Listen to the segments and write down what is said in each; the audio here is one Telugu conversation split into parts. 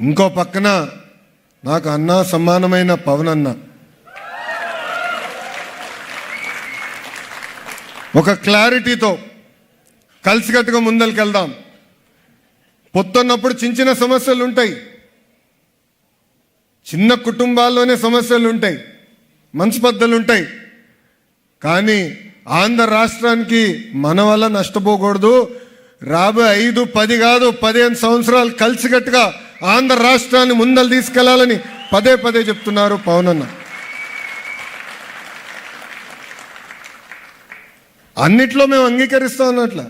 ఇంకో పక్కన నాకు అన్న సమానమైన పవన్ అన్న ఒక క్లారిటీతో కలిసికట్టుగా ముందరికెళ్దాం. పొత్తున్నప్పుడు చిన్న చిన్న సమస్యలు ఉంటాయి చిన్న కుటుంబాల్లోనే సమస్యలు ఉంటాయి మనస్పర్ధలు ఉంటాయి కానీ ఆంధ్ర రాష్ట్రానికి మన వల్ల నష్టపోకూడదు. రాబోయే ఐదు పది కాదు పదిహేను సంవత్సరాలు కలిసికట్టుగా ఆంధ్ర రాష్ట్రాన్ని ముందలు తీసుకెళ్ళాలని పదే పదే చెప్తున్నారు పవన్ అన్న అన్నిట్లో మేము అంగీకరిస్తాం అన్నట్ల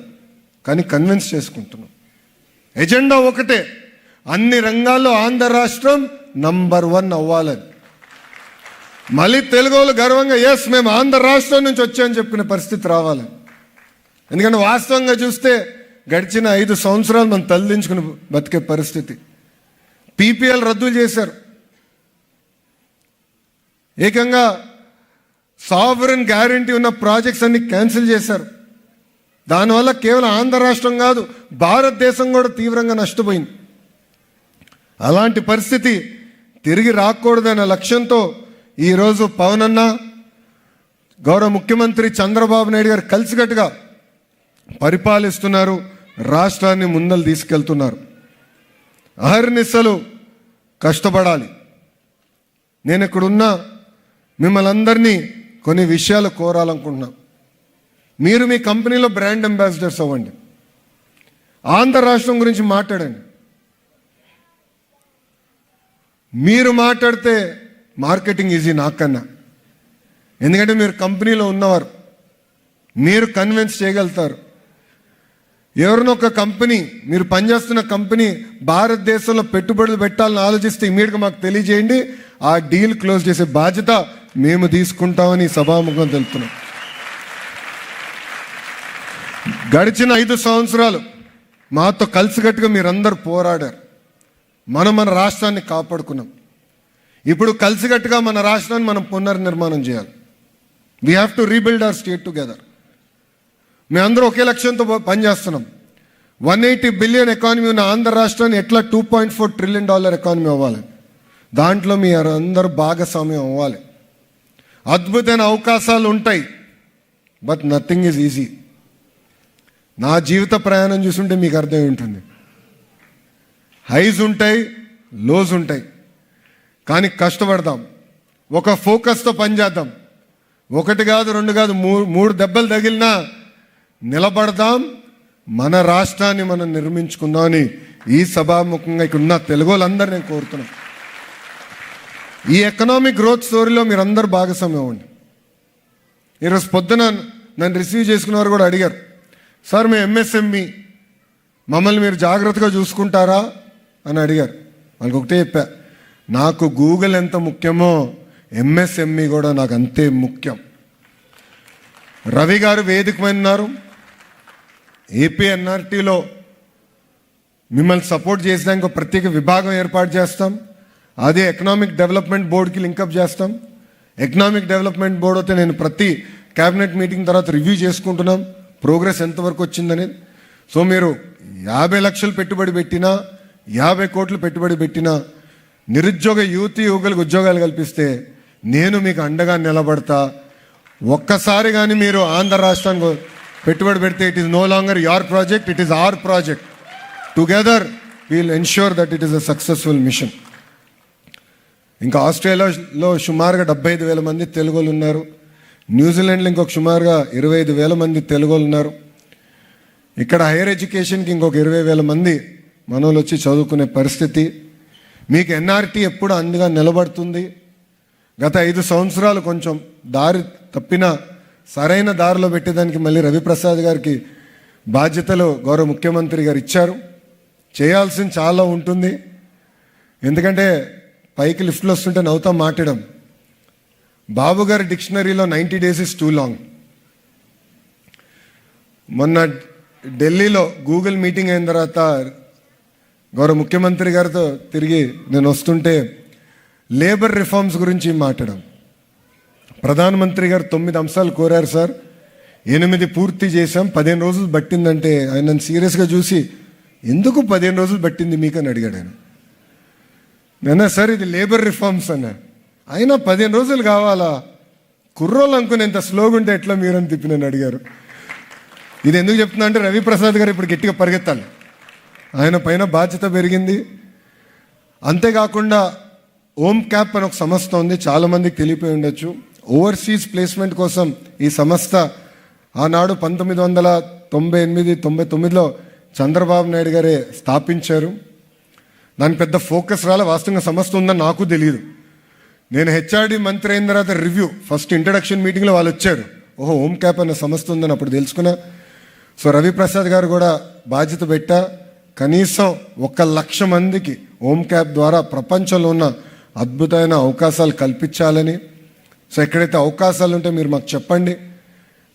కానీ కన్విన్స్ చేసుకుంటున్నాం. ఎజెండా ఒకటే అన్ని రంగాల్లో ఆంధ్ర రాష్ట్రం నంబర్ వన్ అవ్వాలని. మళ్ళీ తెలుగు వాళ్ళు గర్వంగా ఎస్ మేము ఆంధ్ర రాష్ట్రం నుంచి వచ్చామని చెప్పుకునే పరిస్థితి రావాలి ఎందుకంటే వాస్తవంగా చూస్తే గడిచిన ఐదు సంవత్సరాలు మనం తల్లించుకుని బతికే పరిస్థితి. పీపీఎల్ రద్దు చేశారు. ఏకంగా సావరన్ గ్యారంటీ ఉన్న ప్రాజెక్ట్స్ అన్ని క్యాన్సిల్ చేశారు. దానివల్ల కేవలం ఆంధ్ర రాష్ట్రం కాదు భారతదేశం కూడా తీవ్రంగా నష్టపోయింది. అలాంటి పరిస్థితి తిరిగి రాకూడదనే లక్ష్యంతో ఈరోజు పవన్ అన్న గౌరవ ముఖ్యమంత్రి చంద్రబాబు నాయుడు గారు కలిసికట్టుగా పరిపాలిస్తున్నారు రాష్ట్రాన్ని ముందలు తీసుకెళ్తున్నారు. అహర్నిశలు కష్టపడాలి. నేను ఇక్కడున్న మిమ్మల్ని అందరినీ కొన్ని విషయాలు కోరాలనుకుంటున్నా. మీరు మీ కంపెనీలో బ్రాండ్ అంబాసిడర్స్ అవ్వండి. ఆంధ్ర రాష్ట్రం గురించి మాట్లాడండి. మీరు మాట్లాడితే మార్కెటింగ్ ఈజీ నాకన్నా. ఎందుకంటే మీరు కంపెనీలో ఉన్నవారు. మీరు కన్విన్స్ చేయగలుగుతారు. ఎవరినొక ఒక కంపెనీ మీరు పనిచేస్తున్న కంపెనీ భారతదేశంలో పెట్టుబడులు పెట్టాలని ఆలోచిస్తే ఇమీడియట్గా మాకు తెలియజేయండి. ఆ డీల్ క్లోజ్ చేసే బాధ్యత మేము తీసుకుంటామని సభాముఖం తెలుపుతున్నాం. గడిచిన ఐదు సంవత్సరాలు మాతో కలిసికట్టుగా మీరందరూ పోరాడారు. మనం మన రాష్ట్రాన్ని కాపాడుకున్నాం. ఇప్పుడు కలిసికట్టుగా మన రాష్ట్రాన్ని మనం పునర్నిర్మాణం చేయాలి. We have to rebuild our state together మేమందరూ ఒకే లక్ష్యంతో పనిచేస్తున్నాం. వన్ ఎయిటీ బిలియన్ ఎకానమీ ఉన్న ఆంధ్ర రాష్ట్రాన్ని ఎట్లా two point four trillion dollar economy అవ్వాలి? దాంట్లో మీ అందరూ భాగస్వామ్యం అవ్వాలి. అద్భుతమైన అవకాశాలు ఉంటాయి. But nothing is easy. నా జీవిత ప్రయాణం చూసుంటే మీకు అర్థమై ఉంటుంది. హైస్ ఉంటాయి లోస్ ఉంటాయి. కానీ కష్టపడదాం ఒక ఫోకస్తో పనిచేద్దాం. ఒకటి కాదు రెండు కాదు మూడు మూడు దెబ్బలు తగిలినా నిలబడదాం మన రాష్ట్రాన్ని మనం నిర్మించుకుందామని ఈ సభాముఖంగా ఇక్కడ ఉన్న తెలుగు వాళ్ళందరూ నేను కోరుతున్నాను. ఈ ఎకనామిక్ గ్రోత్ స్టోరీలో మీరందరూ భాగస్వామ్యం అవ్వండి. ఈరోజు పొద్దున నన్ను రిసీవ్ చేసుకున్న వారు కూడా అడిగారు సార్ మేము ఎంఎస్ఎంఈ మమ్మల్ని మీరు జాగ్రత్తగా చూసుకుంటారా? అని అడిగారు. వాళ్ళకి ఒకటే చెప్పా నాకు గూగుల్ ఎంత ముఖ్యమో ఎంఎస్ఎంఈ కూడా నాకు అంతే ముఖ్యం. రవి గారు వేదిక ఉన్నారు. ఏపీఎన్ఆర్టీలో మిమ్మల్ని సపోర్ట్ చేసడానికి ఒక ప్రత్యేక విభాగం ఏర్పాటు చేస్తాం. అదే ఎకనామిక్ డెవలప్మెంట్ బోర్డుకి లింకప్ చేస్తాం. ఎకనామిక్ డెవలప్మెంట్ బోర్డు అయితే నేను ప్రతి క్యాబినెట్ మీటింగ్ తర్వాత రివ్యూ చేసుకుంటున్నాం. ప్రోగ్రెస్ ఎంతవరకు వచ్చిందనేది సో మీరు యాభై లక్షలు పెట్టుబడి పెట్టినా యాభై కోట్లు పెట్టుబడి పెట్టినా నిరుద్యోగ యువతి యువకులకు ఉద్యోగాలు కల్పిస్తే నేను మీకు అండగా నిలబడతా. ఒక్కసారి కానీ మీరు ఆంధ్ర రాష్ట్రానికి పెట్టుబడి పెడితే it is no longer your project it is our project together we'll ensure that it is a successful mission ఇంకా ఆస్ట్రేలియాలో సుమారుగా డెబ్బై ఐదు వేల మంది తెలుగులు ఉన్నారు. న్యూజిలాండ్లో ఇంకొక సుమారుగా ఇరవై ఐదు వేల మంది తెలుగులు ఉన్నారు. ఇక్కడ హైయర్ ఎడ్యుకేషన్కి ఇంకొక ఇరవై వేల మంది మనోళ్ళు వచ్చి చదువుకునే పరిస్థితి. మీకు ఎన్ఆర్టీ ఎప్పుడు అందుగా నిలబడుతుంది? గత ఐదు సంవత్సరాలు కొంచెం దారి తప్పిన సరైన దారిలో పెట్టేదానికి మళ్ళీ రవిప్రసాద్ గారికి బాధ్యతలు గౌరవ ముఖ్యమంత్రి గారు ఇచ్చారు. చేయాల్సింది చాలా ఉంటుంది. ఎందుకంటే పైకి లిఫ్ట్లో వస్తుంటే నవ్వుతా మాట్లాడడం. బాబు గారి డిక్షనరీలో ninety days is too long. మొన్న ఢిల్లీలో గూగుల్ మీటింగ్ అయిన తర్వాత గౌరవ ముఖ్యమంత్రి గారితో తిరిగి నేను వస్తుంటే లేబర్ రిఫార్మ్స్ గురించి మాట్లాడాం ప్రధానమంత్రి గారు తొమ్మిది అంశాలు కోరారు సార్. ఎనిమిది పూర్తి చేశాం. పదిహేను రోజులు పట్టిందంటే ఆయన నన్ను సీరియస్గా చూసి ఎందుకు పదిహేను రోజులు పట్టింది మీకు అని అడిగాడు ఆయన. నేను సార్ ఇది లేబర్ రిఫార్మ్స్ అన్నా. అయినా పదిహేను రోజులు కావాలా? కుర్రోళ్ళు అనుకుని ఎంత స్లోగా ఉంటే ఎట్లా మీరని తిప్పి నన్ను అడిగారు. ఇది ఎందుకు చెప్తున్నా అంటే రవిప్రసాద్ గారు ఇప్పుడు గట్టిగా పరిగెత్తాలి. ఆయన పైన బాధ్యత పెరిగింది. అంతేకాకుండా ఓం క్యాప్ అని ఒక సంస్థ ఉంది. చాలామందికి తెలియపోయి ఉండొచ్చు. ఓవర్సీస్ ప్లేస్మెంట్ కోసం ఈ సంస్థ ఆనాడు పంతొమ్మిది వందల తొంభై ఎనిమిది తొంభై తొమ్మిదిలో చంద్రబాబు నాయుడు గారే స్థాపించారు. దాని పెద్ద ఫోకస్ రాలే వాస్తవంగా సంస్థ ఉందని నాకు తెలియదు నేను హెచ్ఆర్డి మంత్రి అయిన తర్వాత రివ్యూ ఫస్ట్ ఇంట్రడక్షన్ మీటింగ్లో వాళ్ళు వచ్చారు. ఓహో హోమ్ క్యాప్ అనే సంస్థ ఉందని అప్పుడు తెలుసుకున్నా. సో రవిప్రసాద్ గారు కూడా బాధ్యత పెట్టా. కనీసం ఒక లక్ష మందికి హోమ్ క్యాప్ ద్వారా ప్రపంచంలో ఉన్న అద్భుతమైన అవకాశాలు కల్పించాలని సో ఎక్కడైతే అవకాశాలు ఉంటే మీరు మాకు చెప్పండి.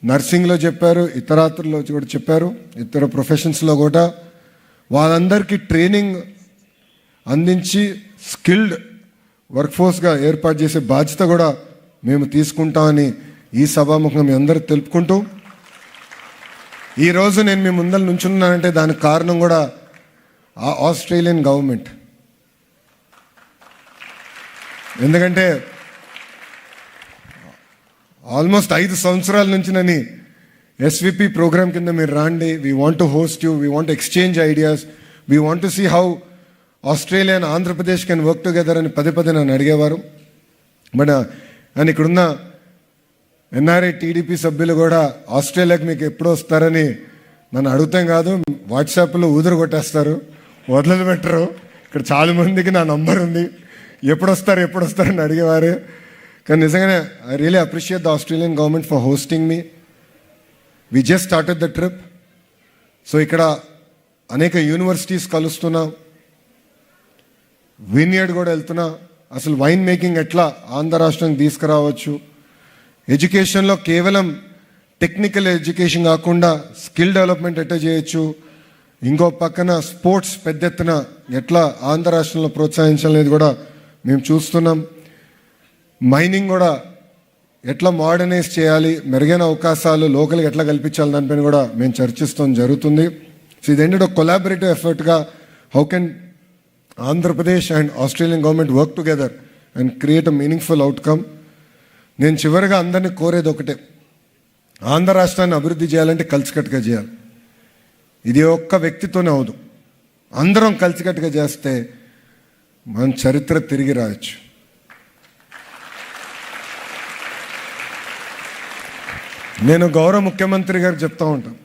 నర్సింగ్లో చెప్పారు ఇతరాత్రుల్లో కూడా చెప్పారు ఇతర ప్రొఫెషన్స్లో కూడా. వాళ్ళందరికీ ట్రైనింగ్ అందించి స్కిల్డ్ వర్క్ ఫోర్స్గా ఏర్పాటు చేసే బాధ్యత కూడా మేము తీసుకుంటామని ఈ సభాముఖంగా మీ అందరూ తెలుపుకుంటూ. ఈరోజు నేను మీ ముందర నుంచున్నానంటే దానికి కారణం కూడా ఆ ఆస్ట్రేలియన్ గవర్నమెంట్. ఎందుకంటే ఆల్మోస్ట్ ఐదు సంవత్సరాల నుంచి నని ఎస్విపి ప్రోగ్రామ్ కింద మీరు రాండి. We want to host you we want exchange ideas we want to see how Australia and Andhra Pradesh can work together అని పదే పదే నన్ను అడిగేవారు. బట్ uh, అండ్ ఇక్కడున్న ఎన్ఆర్ఐ టీడీపీ సభ్యులు కూడా ఆస్ట్రేలియాకి మీకు ఎప్పుడు వస్తారని నన్ను అడుగుతాం కాదు. వాట్సాప్లో ఊదురు కొట్టేస్తారు. వదలలు పెట్టరు. ఇక్కడ చాలా మందికి నా నంబర్ ఉంది. ఎప్పుడు వస్తారు ఎప్పుడు వస్తారని అడిగేవారు. కానీ నిజంగానే I really appreciate the Australian government for hosting me we just started the trip so ఇక్కడ అనేక యూనివర్సిటీస్ కలుస్తున్నాం. వినియర్డ్ కూడా వెళ్తున్నా. అసలు వైన్ మేకింగ్ ఎట్లా ఆంధ్ర రాష్ట్రానికి తీసుకురావచ్చు? ఎడ్యుకేషన్లో కేవలం టెక్నికల్ ఎడ్యుకేషన్ కాకుండా స్కిల్ డెవలప్మెంట్ ఎట్లా చేయొచ్చు? ఇంకో పక్కన స్పోర్ట్స్ పెద్ద ఎత్తున ఎట్లా ఆంధ్ర రాష్ట్రంలో ప్రోత్సహించాలనేది కూడా మేము చూస్తున్నాం. మైనింగ్ కూడా ఎట్లా మోడర్నైజ్ చేయాలి మెరుగైన అవకాశాలు లోకల్కి ఎట్లా కల్పించాలి దానిపైన కూడా మేము చర్చిస్తాం జరుగుతుంది. సో ఇది ఏంటంటే ఒక కొలాబరేటివ్ ఎఫర్ట్గా how can Andhra Pradesh and Australian government work together and create a meaningful outcome నేను చివరిగా అందరినీ కోరేది ఒకటే. ఆంధ్ర రాష్ట్రాన్ని అభివృద్ధి చేయాలంటే కలిసికట్టుగా చేయాలి. ఇది ఒక్క వ్యక్తితోనే అవదు. అందరం కలిసికట్టుగా చేస్తే మన చరిత్ర తిరిగి రావచ్చు నేను గౌరవ ముఖ్యమంత్రి గారు చెప్తూ ఉంటాను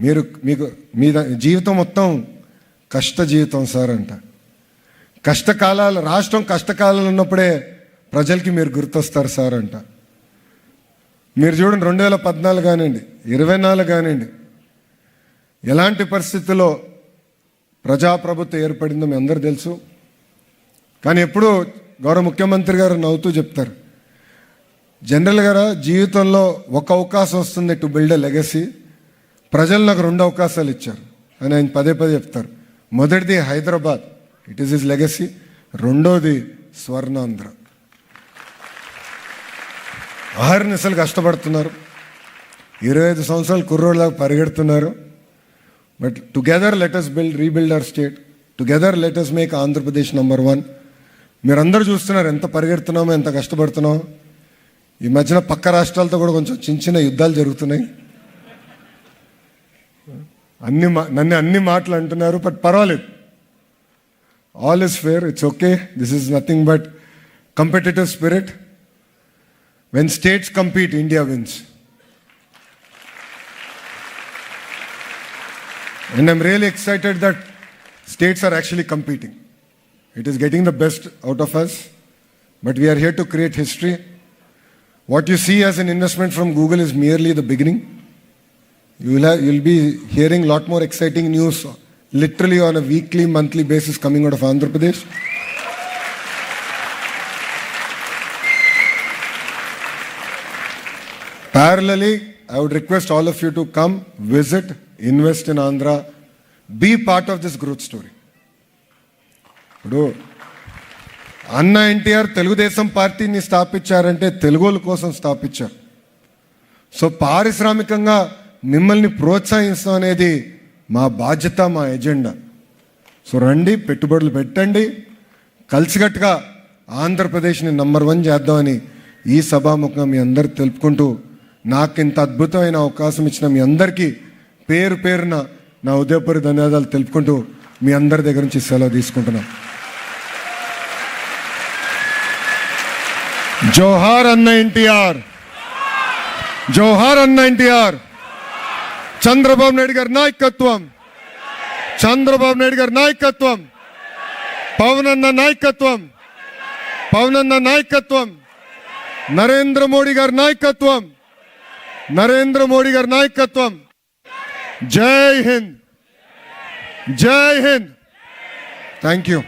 మీరు మీకు మీ జీవితం మొత్తం కష్ట జీవితం సార్ అంట. కష్టకాలాలు రాష్ట్రం కష్టకాలాలు ఉన్నప్పుడే ప్రజలకి మీరు గుర్తొస్తారు సార్ అంట. మీరు చూడండి రెండు వేల పద్నాలుగు కానివ్వండి ఇరవై నాలుగు కానివ్వండి ఎలాంటి పరిస్థితుల్లో ప్రజాప్రభుత్వం ఏర్పడిందో మీ అందరు తెలుసు. కానీ ఎప్పుడూ గౌరవ ముఖ్యమంత్రి గారు నవ్వుతూ చెప్తారు. జనరల్ గారా జీవితంలో ఒక అవకాశం వస్తుంది టు బిల్డ్ ఎ లెగసీ ప్రజలు నాకు రెండు అవకాశాలు ఇచ్చారు. అని ఆయన పదే పదే చెప్తారు. మొదటిది Hyderabad. It is is legacy రెండోది స్వర్ణాంధ్ర. అహర్నిశలు కష్టపడుతున్నారు. ఇరవై ఐదు సంవత్సరాలు కుర్రోళ్ళగా పరిగెడుతున్నారు. But together let us build rebuild our state together let us make Andhra Pradesh number one మీరందరూ చూస్తున్నారు ఎంత పరిగెడుతున్నామో ఎంత కష్టపడుతున్నామో. ఈ మధ్యన పక్క రాష్ట్రాలతో కూడా కొంచెం చిన్న చిన్న యుద్ధాలు జరుగుతున్నాయి అన్ని మా నన్ను అన్ని మాటలు అంటున్నారు బట్ పర్వాలేదు all is fair it's okay this is nothing but competitive spirit when states compete India wins And I'm really excited that states are actually competing. It is getting the best out of us, but we are here to create history. what you see as an investment from Google is merely the beginning. You will have, you'll be hearing a lot more exciting news literally on a weekly, monthly basis coming out of Andhra Pradesh. Parallelly, I would request all of you to come, visit, invest in Andhra, be part of this growth story. Do అన్న ఎన్టీఆర్ తెలుగుదేశం పార్టీని స్థాపించారంటే తెలుగుల కోసం స్థాపించారు. సో పారిశ్రామికంగా మిమ్మల్ని ప్రోత్సహిస్తాం అనేది మా బాధ్యత మా ఎజెండా. సో రండి పెట్టుబడులు పెట్టండి. కలిసికట్టుగా ఆంధ్రప్రదేశ్ని నంబర్ వన్ చేద్దామని ఈ సభాముఖంగా మీ అందరికి తెలుపుకుంటూ నాకు ఇంత అద్భుతమైన అవకాశం ఇచ్చిన మీ అందరికీ పేరు పేరున నా ఉదయపూరి ధన్యవాదాలు తెలుపుకుంటూ మీ అందరి దగ్గర నుంచి సెలవు తీసుకుంటున్నాను జోహార్ అన్న ఎన్టీఆర్. జోహార్ అన్న ఎన్టీఆర్. చంద్రబాబు నాయుడు గారి నాయకత్వం. చంద్రబాబు నాయుడు గారి నాయకత్వం. పవన్ అన్న నాయకత్వం. పవన్ అన్న నాయకత్వం. నరేంద్ర మోడీ గారి నాయకత్వం. నరేంద్ర మోడీ గారి నాయకత్వం. జై హింద్. జై హింద్. Thank you